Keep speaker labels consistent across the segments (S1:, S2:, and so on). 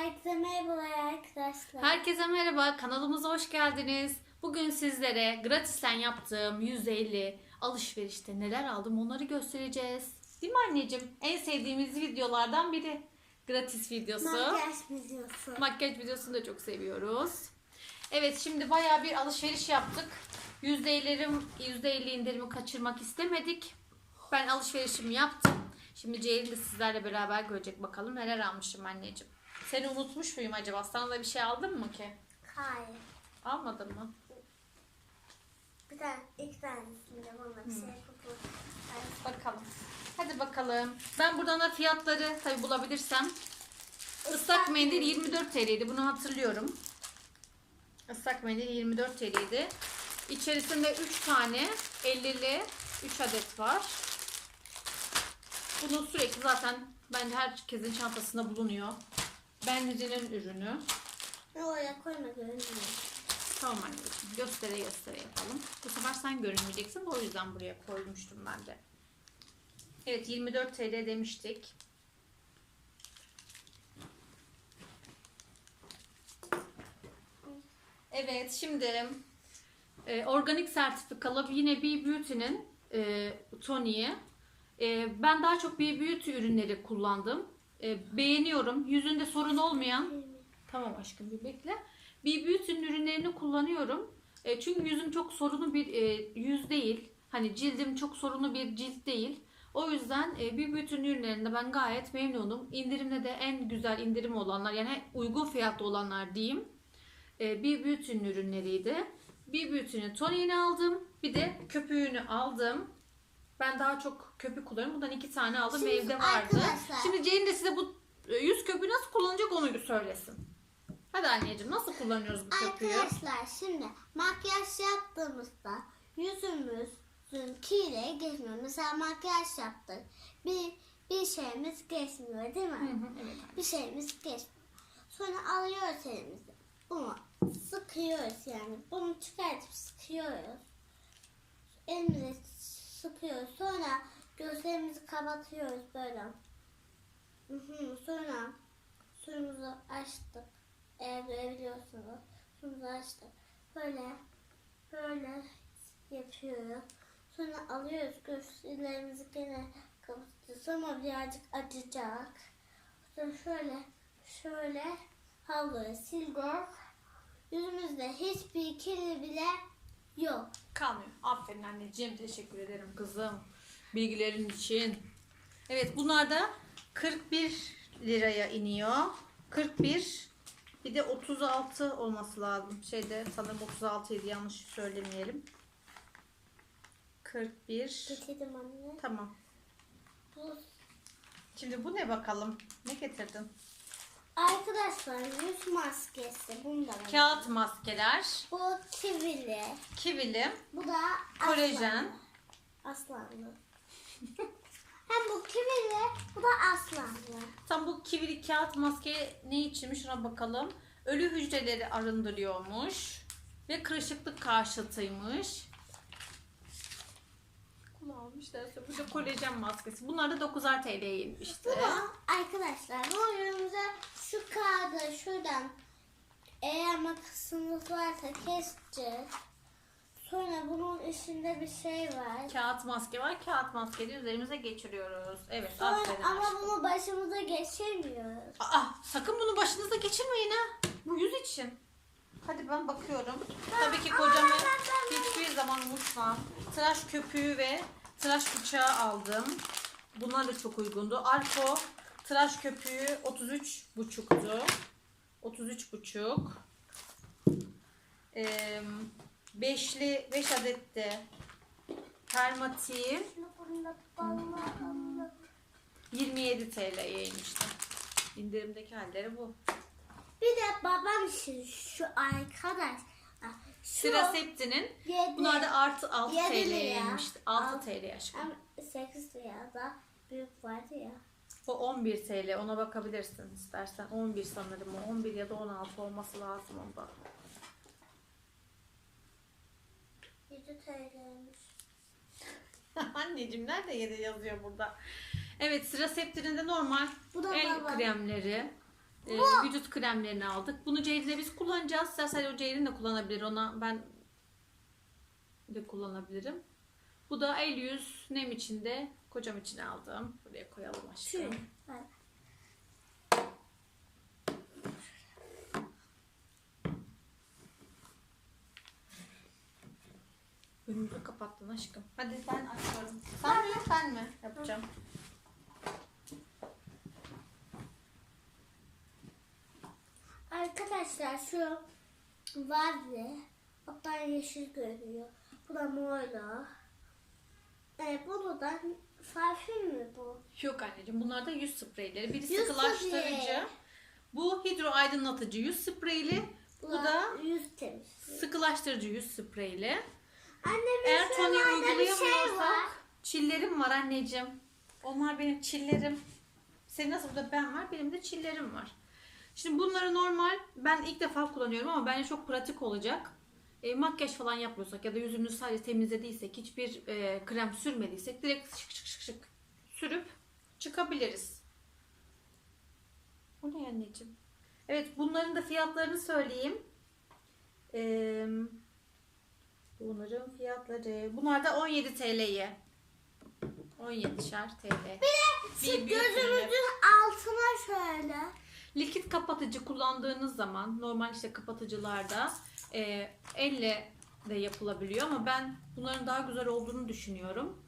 S1: Herkese merhabalar arkadaşlar.
S2: Herkese merhaba, kanalımıza hoş geldiniz. Bugün sizlere gratisten yaptığım %50 alışverişte neler aldım onları göstereceğiz. Değil mi anneciğim? En sevdiğimiz videolardan biri. Gratis videosu.
S1: Makyaj videosu.
S2: Makyaj videosunu da çok seviyoruz. Evet şimdi bayağı bir alışveriş yaptık. %50'lerim, %50 indirimi kaçırmak istemedik. Ben alışverişimi yaptım. Şimdi Ceylin de sizlerle beraber görecek bakalım neler almışım anneciğim. Seni unutmuş muyum acaba? Sana da bir şey aldın mı ki?
S1: Hayır.
S2: Almadın mı?
S1: Bir tane, iki tanesinde bana bir şey yapıp
S2: Bakalım. Hadi bakalım. Ben buradan da fiyatları tabi bulabilirsem. Islak mendil 24 TL'ydi. Bunu hatırlıyorum. Islak mendil 24 TL'ydi. İçerisinde 3 tane 50'li 3 adet var. Bunu sürekli zaten bence herkesin çantasında bulunuyor. Benzi'nin ürünü.
S1: Ne oraya koyma görünmüyor.
S2: Tamam anneciğim. Göstere göstere yapalım. Bu sefer sen görünmeyeceksin. O yüzden buraya koymuştum ben de. Evet 24 TL demiştik. Evet şimdi e, organik sertifikalı yine bir Beauty'nin e, toniği. E, ben daha çok bir Beauty ürünleri kullandım. E, beğeniyorum. Yüzünde sorun olmayan Tamam aşkım bir bekle. Bir Beauty'nin ürünlerini kullanıyorum. E, çünkü yüzüm çok sorunu bir e, yüz değil. Hani cildim çok sorunu bir cilt değil. O yüzden e, bir Beauty'nin ürünlerinde ben gayet memnunum. İndirimde de en güzel indirim olanlar yani uygun fiyatlı olanlar diyeyim. E, bir Beauty'nin ürünleriydi. Bir Beauty'nin toniğini aldım. Bir de köpüğünü aldım. Ben daha çok köpük kullanıyorum. Bundan iki tane aldım.
S1: Şimdi
S2: Evde vardı.
S1: arkadaşlar-
S2: Şimdi Ceylin de size bu e, yüz köpüğü nasıl kullanacak onu söylesin. Hadi anneciğim nasıl kullanıyoruz bu köpüğü?
S1: Arkadaşlar şimdi makyaj yaptığımızda yüzümüzün kiriyle geçmiyor. Mesela makyaj yaptık. Bir, bir şeyimiz geçmiyor değil mi?
S2: Hı hı, evet.
S1: bir şeyimiz geçmiyor. Sonra alıyoruz elimizi. Bunu sıkıyoruz yani. Bunu çıkartıp sıkıyoruz. Elimize sıkıyoruz. Sonra gözlerimizi kapatıyoruz böyle. Sonra suyumuzu açtık. Eğer görebiliyorsunuz. Suyumuzu açtık. Böyle böyle yapıyoruz. Sonra alıyoruz gözlerimizi gene kapatıyoruz. Sonra birazcık acıyacak. Sonra şöyle şöyle havluyu siliyoruz. Yüzümüzde hiçbir kirli bile yok.
S2: Kalmıyor. Aferin anneciğim. Teşekkür ederim kızım. Bilgilerin için. Evet bunlar da 41 liraya iniyor. 41 bir de 36 olması lazım. Şeyde sanırım 36 idi yanlış söylemeyelim. 41
S1: Getirdim anne.
S2: Tamam.
S1: Bu
S2: Şimdi bu ne bakalım? Ne getirdin?
S1: Arkadaşlar yüz maskesi. Bunu da var.
S2: Kağıt maskeler,
S1: Bu kivili.
S2: kivili,
S1: Bu da
S2: Kolajen.
S1: aslanlı. Aslanlı. Hem bu kivili, bu da aslanlı.
S2: Tam bu kivili kağıt maske ne içinmiş şuna bakalım. Ölü hücreleri arındırıyormuş. Ve kırışıklık karşıtıymış. Kullanmış derse bu da kolajen maskesi. Bunlar da 9'ar TL'ye inmişti.
S1: Bu da arkadaşlar bu ürünümüze şu kağıdı şuradan eğer makasınız varsa keseceğiz. Sonra bunun içinde bir şey var.
S2: Kağıt maske var. Kağıt maskeyi üzerimize geçiriyoruz. Evet
S1: Sonra,
S2: aferin
S1: ama
S2: aşkım.
S1: bunu başımıza geçirmiyoruz.
S2: Aa, sakın bunu başınıza geçirmeyin ha. Bu yüz için. Hadi ben bakıyorum. Tabii ki kocama hiçbir zaman unutmam. Tıraş köpüğü ve tıraş bıçağı aldım. Bunlar da çok uygundu. Arko tıraş köpüğü 33 buçuktu. 33 buçuk. Ee, beşli 5 adet de permatin 27 TL'ye inmişti. İndirimdeki halleri bu.
S1: Bir de babam için şu arkadaş. Şu
S2: Siraseptinin
S1: yedi-
S2: bunlar da artı 6
S1: Yedi
S2: TL'ye
S1: lira.
S2: inmişti. 6
S1: Alt-
S2: TL aşkım.
S1: Hem 8 liraya da büyük vardı ya.
S2: O 11 TL ona bakabilirsin istersen. 11 sanırım o. 11 ya da 16 olması lazım onda.
S1: 7 TL'ymiş.
S2: Anneciğim nerede yedi yazıyor burada. Evet sıra septirinde normal
S1: Bu da
S2: el
S1: baba.
S2: kremleri. E, vücut kremlerini aldık. Bunu Ceylin'le biz kullanacağız. İstersen o Ceylin de kullanabilir. Ona ben de kullanabilirim. Bu da el yüz nem içinde kocam için aldım. Buraya koyalım aşkım. Önümüzü kapattın aşkım. Hadi ben açıyorum. Sen mi ben mi yapacağım?
S1: Arkadaşlar şu vardı. Hatta yeşil görünüyor. Bu da morlu. E, bunu da parfüm mü bu?
S2: Yok anneciğim bunlar da yüz spreyleri. Biri
S1: Yüz
S2: sıkılaştırıcı.
S1: spreyi.
S2: Bu hidro aydınlatıcı yüz spreyli. Bu da
S1: yüz temizliği.
S2: sıkılaştırıcı yüz spreyli.
S1: Annemin
S2: Eğer
S1: şu
S2: toniği
S1: varda bir şey var.
S2: uygulayamıyorsak çillerim var anneciğim. Onlar benim çillerim. Senin nasıl burada ben var benim de çillerim var. Şimdi bunları normal ben ilk defa kullanıyorum ama bence çok pratik olacak. E, makyaj falan yapmıyorsak ya da yüzümüzü sadece temizlediysek hiçbir e, krem sürmediysek direkt şık şık şık şık sürüp çıkabiliriz. Bu ne anneciğim? Evet bunların da fiyatlarını söyleyeyim. Eee Bunların fiyatları. Bunlar da 17 TL'ye. 17'şer TL.
S1: Şu
S2: Bir büyük
S1: gözümüzün altına şöyle.
S2: Likit kapatıcı kullandığınız zaman normal işte kapatıcılarda e, elle de yapılabiliyor ama ben bunların daha güzel olduğunu düşünüyorum.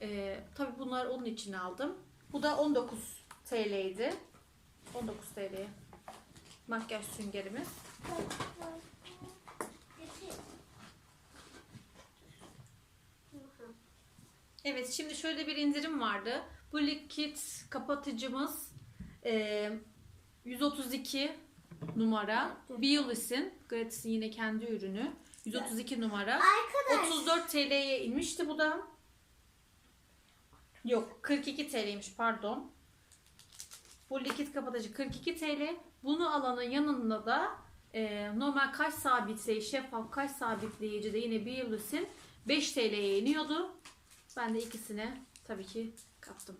S2: E, tabii bunlar onun için aldım. Bu da 19 TL'ydi. 19 TL. Makyaj süngerimiz. Evet şimdi şöyle bir indirim vardı. Bu likit kapatıcımız e, 132 numara. Biolis'in, Gratis'in yine kendi ürünü. 132 numara.
S1: Arkadaş.
S2: 34 TL'ye inmişti bu da. Yok 42 TL'ymiş pardon. Bu likit kapatıcı 42 TL. Bunu alanın yanında da e, normal kaş sabitleyici, şeffaf kaş sabitleyici de yine Biolis'in 5 TL'ye iniyordu. Ben de ikisine tabii ki kaptım.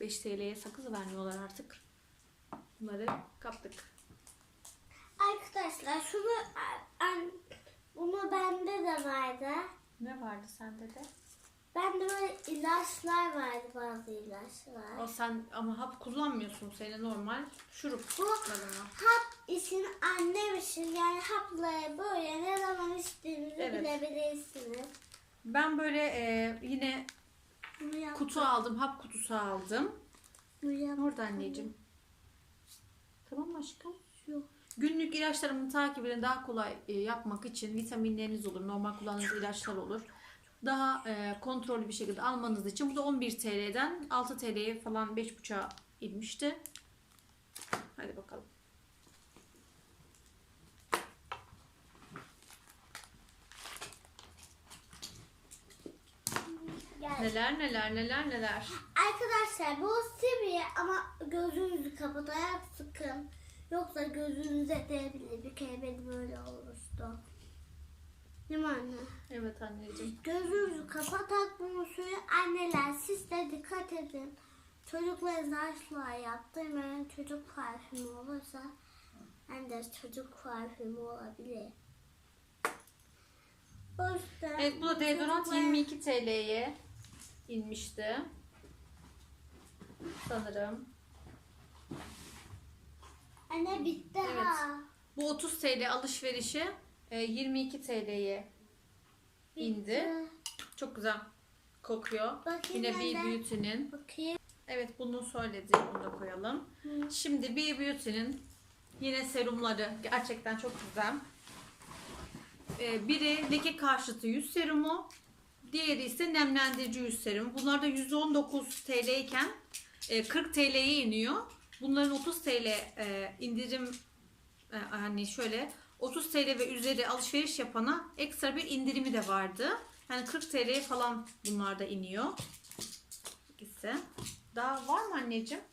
S2: 5 TL'ye sakız vermiyorlar artık. Bunları kaptık.
S1: Arkadaşlar şunu an, bunu bende de vardı.
S2: Ne vardı sende de?
S1: Bende böyle ilaçlar vardı bazı ilaçlar.
S2: O sen ama hap kullanmıyorsun seni normal şurup
S1: Bu
S2: kullanımı.
S1: hap için annem için yani hapları böyle ne zaman içtiğinizi
S2: Evet.
S1: bilebilirsiniz.
S2: Ben böyle e, yine
S1: Bunu yap.
S2: kutu aldım, hap kutusu aldım.
S1: Bunu yap.
S2: Orada anneciğim. Tamam aşkım?
S1: Yok.
S2: Günlük ilaçlarımın takibini daha kolay e, yapmak için vitaminleriniz olur, normal kullandığınız ilaçlar olur. Daha e, kontrollü bir şekilde almanız için bu da 11 TL'den 6 TL'ye falan 5,5'a inmişti. Hadi bakalım. Neler neler neler neler.
S1: Arkadaşlar bu sivri ama gözünüzü kapatarak sıkın. Yoksa gözünüze değebilir. Bir kere benim böyle olmuştu. Değil mi anne?
S2: Evet anneciğim.
S1: Gözünüzü kapatarak bunu sürün. Anneler siz de dikkat edin. Çocuklarınızı asla yaptırmayın. Çocuk parfümü olursa hem de çocuk parfümü olabilir. O yüzden
S2: Evet bu da deodorant
S1: çocuklar-
S2: 22 TL'ye inmişti. Sanırım.
S1: Anne bitti
S2: Evet.
S1: ha.
S2: Bu 30 TL alışverişi e, 22 TL'ye indi. Çok güzel kokuyor.
S1: Bakayım
S2: Yine
S1: ben
S2: B
S1: de.
S2: Beauty'nin.
S1: Bakayım.
S2: Evet bunu söyledik. Bunu da koyalım.
S1: Hı.
S2: Şimdi B Beauty'nin yine serumları gerçekten çok güzel. E, biri leke karşıtı yüz serumu. Diğeri ise nemlendirici yüz serumu. Bunlar da 119 TL iken e, 40 TL'ye iniyor. Bunların 30 TL e, indirim e, hani şöyle 30 TL ve üzeri alışveriş yapana ekstra bir indirimi de vardı. Yani 40 TL falan bunlar da iniyor. İkisi. Daha var mı anneciğim?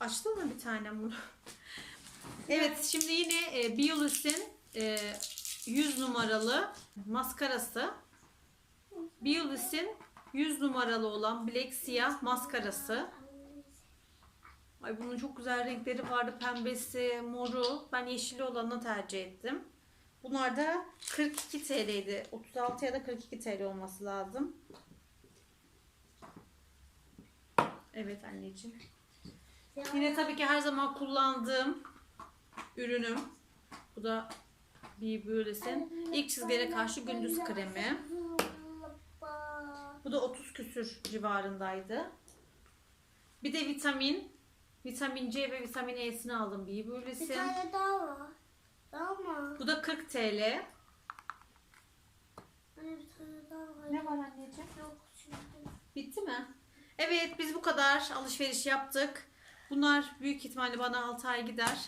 S2: Açtın mı bir tane bunu? evet şimdi yine e, Biolis'in e, 100 numaralı maskarası. Biolis'in 100 numaralı olan Black Siyah maskarası. Ay bunun çok güzel renkleri vardı. Pembesi, moru. Ben yeşili olanı tercih ettim. Bunlar da 42 TL'ydi. 36 ya da 42 TL olması lazım. Evet anneciğim. Yine tabii ki her zaman kullandığım ürünüm. Bu da bir böylesin. İlk çizgilere karşı gündüz kremi. Bu da 30 küsür civarındaydı. Bir de vitamin. Vitamin C ve vitamin E'sini aldım bir
S1: Bir
S2: böylesin.
S1: tane daha var. Ama
S2: Bu da 40 TL.
S1: hani bir tane daha var.
S2: Ne var anneciğim?
S1: Yok şimdi.
S2: Bitti mi? Evet biz bu kadar alışveriş yaptık. Bunlar büyük ihtimalle bana 6 ay gider.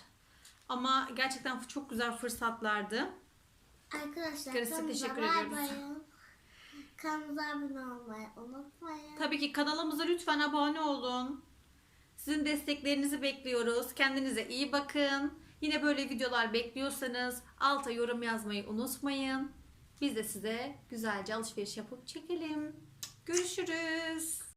S2: Ama gerçekten çok güzel fırsatlardı.
S1: Arkadaşlar
S2: Karısı
S1: kanalımıza
S2: teşekkür ediyoruz.
S1: bayın. Kanalımıza abone olmayı unutmayın.
S2: Tabii ki kanalımıza lütfen abone olun. Sizin desteklerinizi bekliyoruz. Kendinize iyi bakın. Yine böyle videolar bekliyorsanız alta yorum yazmayı unutmayın. Biz de size güzelce alışveriş yapıp çekelim. Görüşürüz.